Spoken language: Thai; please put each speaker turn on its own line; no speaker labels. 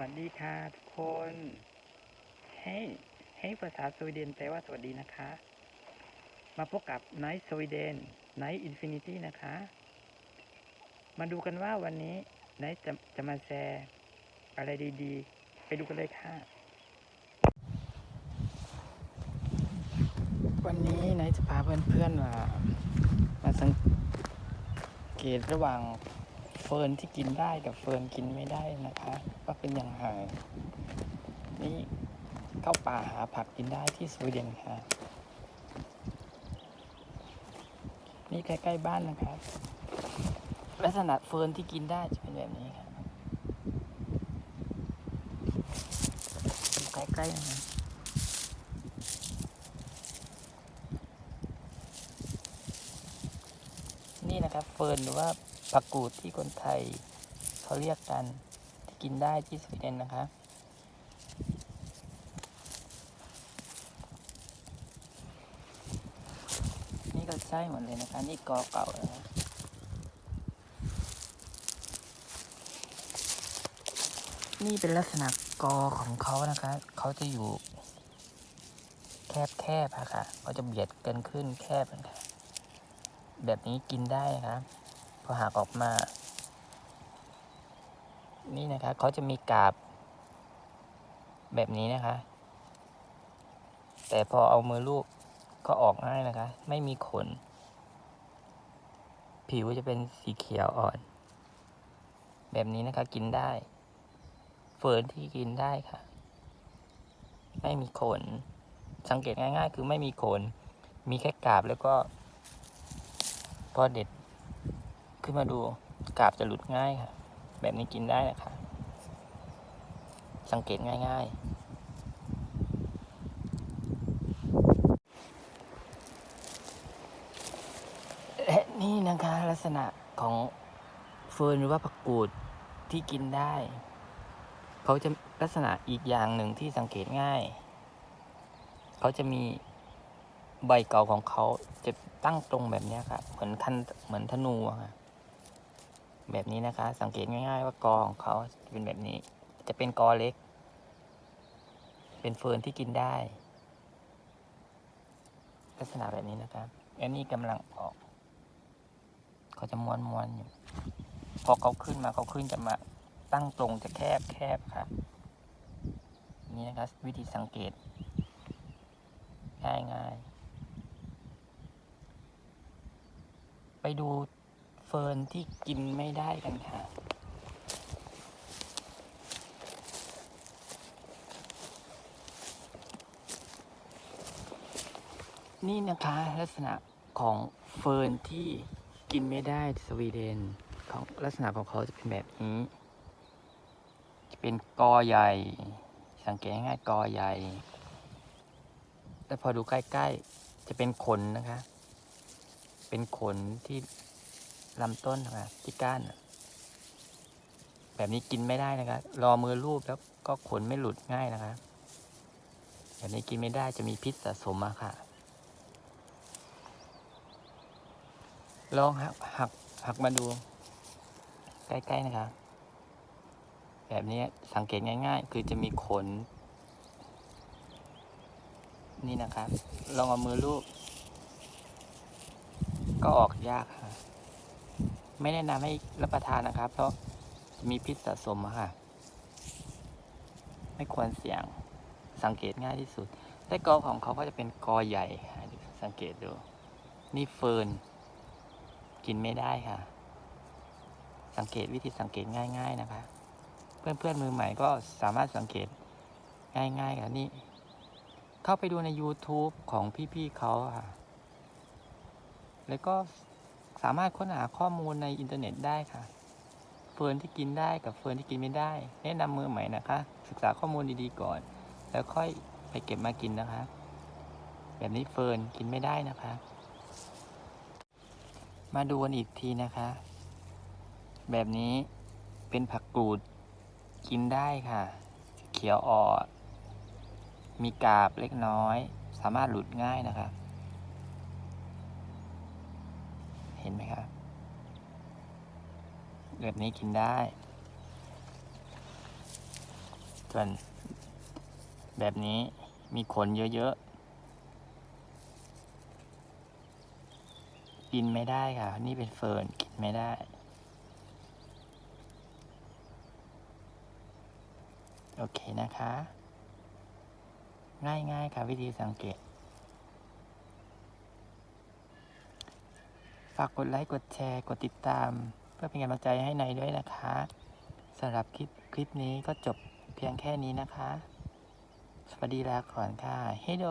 วัสดีค่ะทุกคน ให้ให้ภาษาสวีเดนแปลว่าสวัสดีนะคะ มาพบกับ Night Sweden Night Infinity นะคะ มาดูกันว่าวันนี้ Night จะจะมาแชร์อะไรดีๆ ไปดูกันเลยค่ะ วันนี้ Night จะพาเพื่อนๆมามาสังเกตระหว่าง เฟิร์นที่กินได้กับเฟิร์นกินไม่ได้นะคะว่าเป็นอย่างไรนี่เข้าป่าหาผักกินได้ที่สวีเดนค่ะ นี่ใกล้ๆบ้านนะครับ ลักษณะเฟิร์นที่กินได้จะเป็นแบบนี้ครับใกล้ๆนะนี่นะครับเฟิร์นหรือว่า ผักกูดที่คนไทยเขาเรียกกันที่กินได้ที่สวีเดนนะครับนี่ก็ใช่หมดเลยนะคะ นี่กอเก่าแล้วนี่เป็นลักษณะกอของเขานะคะ เขาจะอยู่ แคบแคบๆค่ะเขาจะเบียดกันขึ้นแคบนะคะแบบนี้กินได้ครับ พอหักออกมา นี่นะคะเขาจะมีกาบ แบบนี้นะคะ แต่พอเอามือลูกก็ออกง่ายนะคะ ไม่มีขน ผิวจะเป็นสีเขียวอ่อน แบบนี้นะคะกินได้ เฟิร์นที่กินได้ค่ะ ไม่มีขน สังเกตง่าย ๆ คือไม่มีขน มีแค่กาบแล้วก็ พอเด็ด ขึ้นมาดูกาบจะหลุดง่ายค่ะ แบบนี้กินได้นะคะ สังเกตง่ายๆ และนี่นะคะลักษณะของเฟิร์นหรือว่าผักกูดที่กินได้ เขาจะลักษณะอีกอย่างหนึ่งที่สังเกตง่าย เขาจะมีใบเก่าของเขาจะตั้งตรงแบบนี้ยค่ะเหมือนคันเหมือนธนูอะค่ะ แบบนี้นะคะ สังเกตง่าย ๆ ว่ากอของเขาเป็นแบบนี้ จะเป็นกอเล็ก เป็นเฟิร์นที่กินได้ ลักษณะแบบนี้นะครับอันนี้กำลังออกเขาจะม้วนม้วนๆอยู่พอเขาขึ้นมาเขาขึ้นจะมาตั้งตรงจะแคบแคบครับนี่นะครับ วิธีสังเกต ง่ายง่ายๆไปดู ฟิร์นที่กินไม่ได้กันค่ะ นี่นะคะลักษณะของเฟิร์นที่กินไม่ได้สวีเดนของลักษณะของเขาจะเป็นแบบนี้ จะเป็นกอใหญ่ สังเกตง่ายกอใหญ่แต่พอดูใกล้ๆ จะเป็นขนนะคะ เป็นขนที่ ลำต้นนะที่ก้านแบบนี้กินไม่ได้นะคะรอมือรูปแล้วก็ขนไม่หลุดง่ายนะคะแบบนี้กินไม่ได้จะมีพิษสะสมมาค่ะ ลองหักหักหักมาดู ใกล้ๆนะคะแบบนี้สังเกตง่าย ๆ คือจะมีขน นี่นะครับ ลองเอามือลูบก็ออกยากค่ะ ไม่แนะนำให้รับประทานนะครับ เพราะมีพิษสะสมอะค่ะ ไม่ควรเสี่ยงสังเกตง่ายที่สุดแต่กอของเขาก็จะเป็นกอใหญ่สังเกตดู นี่เฟิร์นกินไม่ได้ค่ะ สังเกตวิธีสังเกตง่าย ๆนะคะ เพื่อนๆมือใหม่ก็สามารถสังเกตง่ายๆค่ะนี่เข้าไปดูใน YouTube ของพี่ๆเขาอะค่ะ แล้วก็ สามารถค้นหาข้อมูลในอินเทอร์เน็ตได้ค่ะ เฟิร์นที่กินได้กับเฟิร์นที่กินไม่ได้ แนะนำมือใหม่นะคะ ศึกษาข้อมูลดีๆก่อน แล้วค่อยไปเก็บมากินนะคะ แบบนี้เฟิร์นกินไม่ได้นะคะ มาดูกันอีกทีนะคะ แบบนี้เป็นผักกูดกินได้ค่ะ เขียวอ่อนมีกาบเล็กน้อย สามารถหลุดง่ายนะคะ เห็นไหมครับ แบบนี้กินได้ ส่วนแบบนี้มีขนเยอะๆ กินไม่ได้ค่ะ นี่เป็นเฟิร์นกินไม่ได้ โอเคนะคะ ง่ายๆค่ะวิธีสังเกตากกดไลค์ กดแชร์ กดติดตาม เพื่อเป็นกำลังใจให้ในด้วยนะคะสำหรับคลิปคลิปนี้ก็จบเพียงแค่นี้นะคะ สวัสดีลาก่อนค่ะ เฮโด